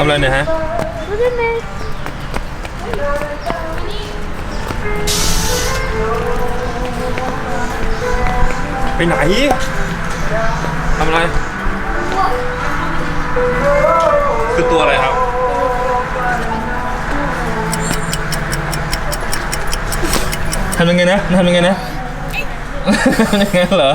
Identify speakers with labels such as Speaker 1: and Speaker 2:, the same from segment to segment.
Speaker 1: ทำอะไรเนี่ยฮะไปไหนทำอะไร คือตัวอะไรครับ ทำยังไงนะ ทำยังไงนะ ทำยังไงเหรอ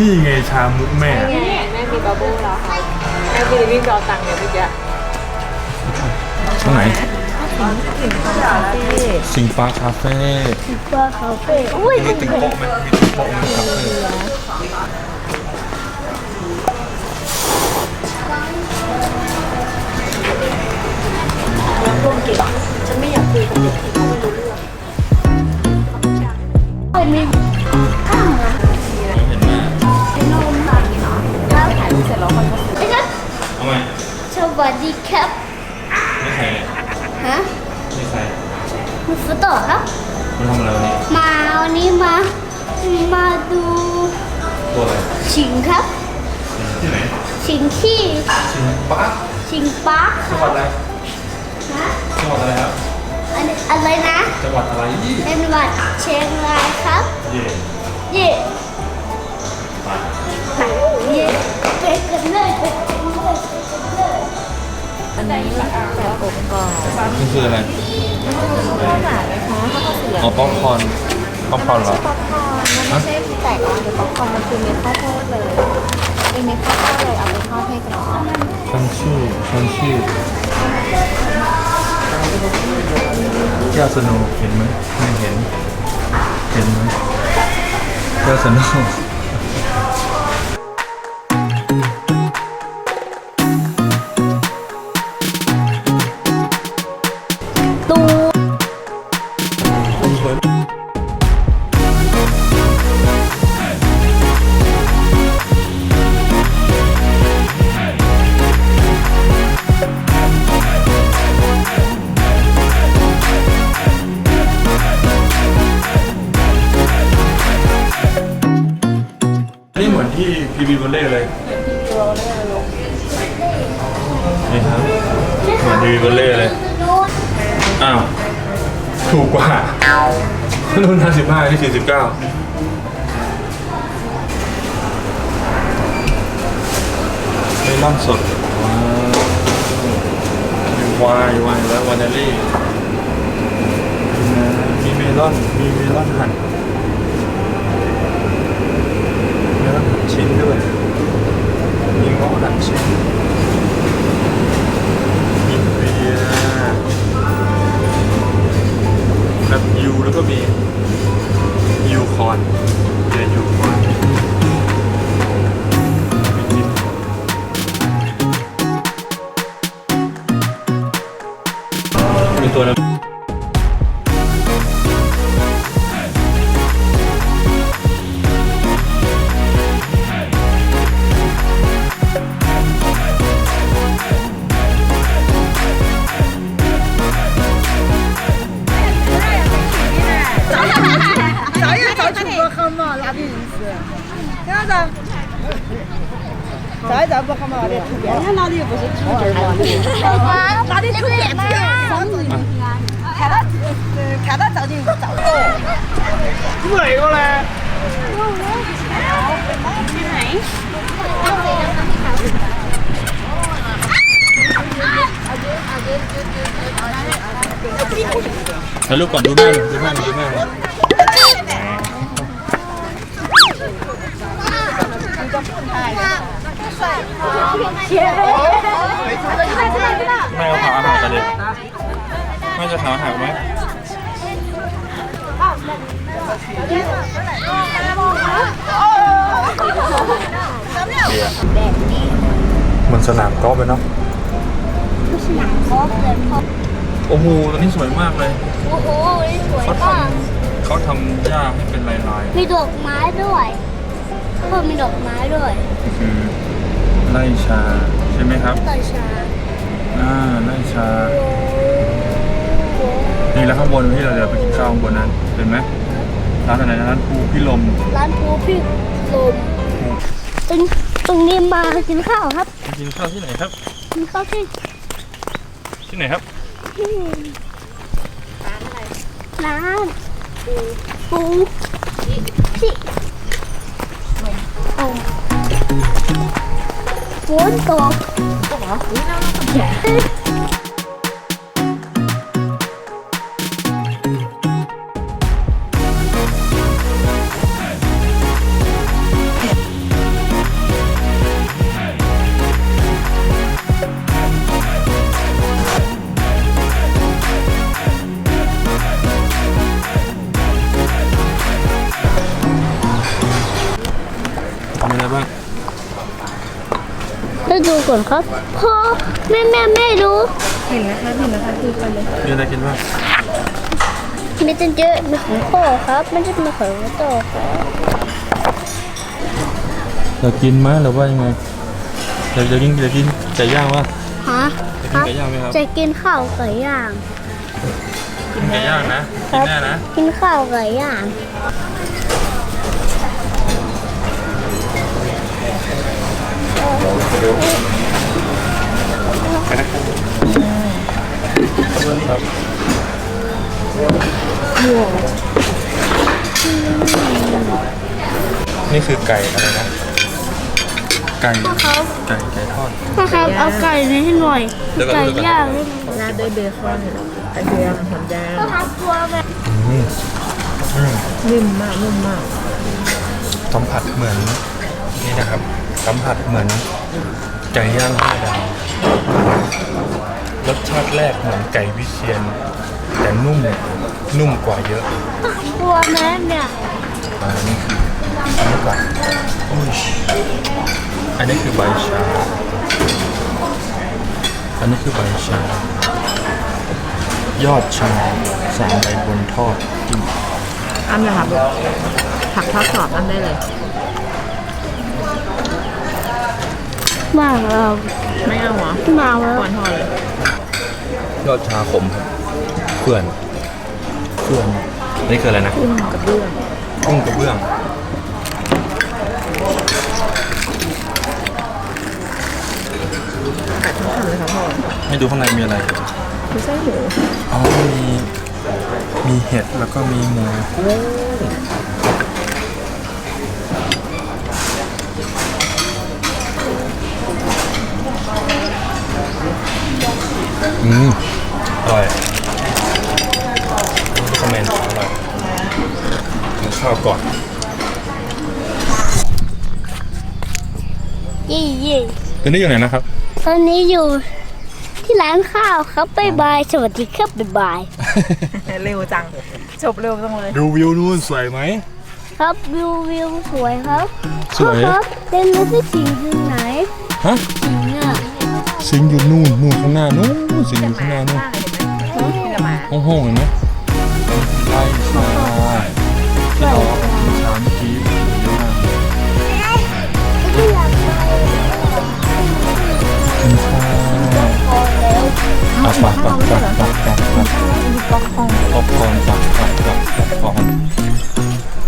Speaker 2: นี่ยนี่
Speaker 1: ไงชามุกแม่
Speaker 2: แม่แม่มีบาบูแล้วค่ะแม่มีวิ่งรอตังค์เดี๋ยวเมื่อกี้
Speaker 1: ตรงไหน สิงปาร์คคาเฟ่
Speaker 3: เบอร์คาเฟ่อุ้ย
Speaker 1: มีตึงโป๊ะไหมมีตึงโป๊ะไหมคาเฟ่
Speaker 3: วัสดีครับ
Speaker 1: ไม่ใช่เลย
Speaker 3: ฮะ
Speaker 1: ไม่ใช่
Speaker 3: มีโฟโต้ครับ
Speaker 1: มันทำอะไรวันนี้
Speaker 3: มาวันนี้มา มาดู
Speaker 1: ตัวอะไร
Speaker 3: ชิงครับ
Speaker 1: ที่ไหน
Speaker 3: ชิงที่
Speaker 1: สิงปาร์ค
Speaker 3: ชิงปาร์ค
Speaker 1: จังหวัดอะไร
Speaker 3: ฮะ
Speaker 1: จังหวัดอะไรครับ
Speaker 3: อันอะไรนะ
Speaker 1: จังหวัดอะไรยี่
Speaker 3: เป็นวัดเชียงรายครับ
Speaker 1: เย่
Speaker 3: เย่
Speaker 1: ไป
Speaker 3: ไปเย่ไปกันเลยไปกันเลยไปกันเลย
Speaker 2: อันนี้ แล้วอบกรอบ
Speaker 1: นี่คืออะไร
Speaker 2: ข้าวหมานะคะข้าวผัดเสือ
Speaker 1: อ๋อป๊อปคอร์นป๊อปคอร์นเหรอ
Speaker 2: ป๊อปคอร์นมันไม่ใช่แตกออกเป็นป๊อปคอร์นมันคือเม็ดข้าวโพดเลยเป็นเม็ดข้าวโพดเลยเอาไปทอดให้กรอบ
Speaker 1: ฉันชื่อฉันชื่อแก้วสโนว์เห็นไหมไม่เห็น เห็นไหมแก้วสโน เหมือนที่พีบีบอลเล่เลยนี่ครับเหมือนพีบีบอลเล่เลยอ้าวถูกกว่ารุ่น55ที่49เมลอนสดว้าวมีไวน์ไวน์และวานาลี่มีเมลอน มีเมลอนหั่น เนื้อหั่น ชิ้นด้วย มีเงาะหั่นชิ้นมีเบียร์แบบยูแล้วก็มียูคอนเบียร์ยูคอนมีตัวนั้น
Speaker 4: 找一找不好嘛，那图片。我看哪里不是主角嘛？哪里图片子？看到呃看到照镜照哦。哪个嘞？
Speaker 1: ถ่ายรูปก่อนดูแม่หน่อยดูแม่หน่อยดูแม่หน่อ แม่เอาหาอาหารกันดิแม่จะหาหารไหมเบียร์มันสนามกอล์ฟเลยเนาะ
Speaker 3: สนามกอล์ฟเลยพ่อ
Speaker 1: โอ้โหตอนนี้สวยมากเลย
Speaker 3: โอ้โหนี่สวยมาก
Speaker 1: เขาทำหญ้าให้เป็นลาย
Speaker 3: มีดอกไม้ด้วยพ่อมีดอกไม้ด้วย
Speaker 1: คือ ไล่ชาใช่ไหมครับ
Speaker 3: ต้นชา
Speaker 1: อ่าไล่ชา นี่แล้วข้างบนที่เราเดี๋ยวไปกินข้าวข้างบนนั้นเห็นไหมร้านอะไรนะร้านภูพิลม
Speaker 3: ร้านปูพี่ลมตรงตรงนี้มากินข้าวครับ
Speaker 1: กินข้าวที่ไหนครับ
Speaker 3: กินข้าวที่
Speaker 1: ที่ไหนครับ
Speaker 3: ที่ร้านปูที่ ฝนตก
Speaker 1: ทำอะไรบ้าง
Speaker 3: ไปดูก่อนครับพ่อแม่แม่ไม่รู้
Speaker 2: เห็นนะคะเห็นนะคะคือกันเลย
Speaker 1: มีอะไรกินบ้าง
Speaker 3: มีตั้งเยอะมีของพ่อครับไม่ใช่มีของโตครับ
Speaker 1: เรากินไหมหรือว่ายังไงเดี๋ยวจะกินเดี๋ยวกินไก่ย่างวะ
Speaker 3: ฮะ
Speaker 1: จะ
Speaker 3: ค
Speaker 1: กิน
Speaker 3: รับ
Speaker 1: ไก่ย่างไหมครับ
Speaker 3: จะกินข้าวไก่ย่าง
Speaker 1: กินไก่ย่างนะ
Speaker 3: ค
Speaker 1: กิน
Speaker 3: รับ
Speaker 1: แน่นะ
Speaker 3: กินข้าวไก่ย่าง
Speaker 1: ไก่อะไรนะไก่
Speaker 3: ครับ
Speaker 1: ไก่ไก่ทอด
Speaker 3: นะครับเอาไก่นี้ให้หน่อย
Speaker 1: เดี๋ยวก่อน
Speaker 3: ไก่
Speaker 1: เดี๋ยวก่อน
Speaker 3: ย่างให้หน่อย
Speaker 2: ราดด้วยเบคอนกระเทียมหอมแดง
Speaker 3: นะครับกลัวแบบ
Speaker 1: อืมอืม
Speaker 2: นิ่มมากนุ่มมาก
Speaker 1: สัมผัสเหมือนนี่นะครับสัมผัสเหมือนไก่ย่างห้าดาวรสชาติแรกเหมือนไก่วิเชียนแต่นุ่มนุ่มกว่าเยอะ
Speaker 3: กลัวแม่เนี่ย
Speaker 1: อันนี้คืออันนี้ก่อนอุ้ยอันนี้คือใบชา อันนี้คือใบชา ยอดชาสามใบบนทอดจิ้ม
Speaker 2: อ้ำเลยค่ะลูกผักทอดกรอบอ้ำได้เลย
Speaker 3: ว่างเรา
Speaker 2: ไม่เอาเหรอ
Speaker 3: มาแล้ว
Speaker 2: ก่อนทอดเลย
Speaker 1: ยอดชาขมครับเพื่อนเพื่อนอันนี่คืออะไรนะ
Speaker 2: กุ้งกับเบื้อง
Speaker 1: กุ้งกระเบื้อง
Speaker 2: กัดทั้งคำเลยค่ะพ่อ
Speaker 1: ให้ดูข้างในมีอะไร
Speaker 2: ไม่ใช่หมู
Speaker 1: อ๋อมีมีเห็ดแล้วก็มีหมูอืมอร่อยคอมเมนต์อร่อยกิน ข้าวก่อน
Speaker 3: ยี่ยี่
Speaker 1: ตอนนี้อยู่ไหนนะครับ
Speaker 3: ตอนนี้อยู่ที่ร้านข้าวครับบ๊ายบายสวัสดีครับบ๊ายบาย
Speaker 2: เร็วจัง จบเร็วจังเลย
Speaker 1: ดูวิวนู่นสวยไหม
Speaker 3: ครับวิววิวสวยครับ
Speaker 1: สวย
Speaker 3: พ่อครับเป็นรถที่สิงอยู่ไหน
Speaker 1: ฮะ
Speaker 3: สิงอะ
Speaker 1: สิงอยู่นู่นนู่นข้างหน้านู่นสิงอยู่ข้างหน้านู่น
Speaker 2: นี่จะมา
Speaker 1: ห้องห้องๆเห็นไหมไล่ชาที่เรา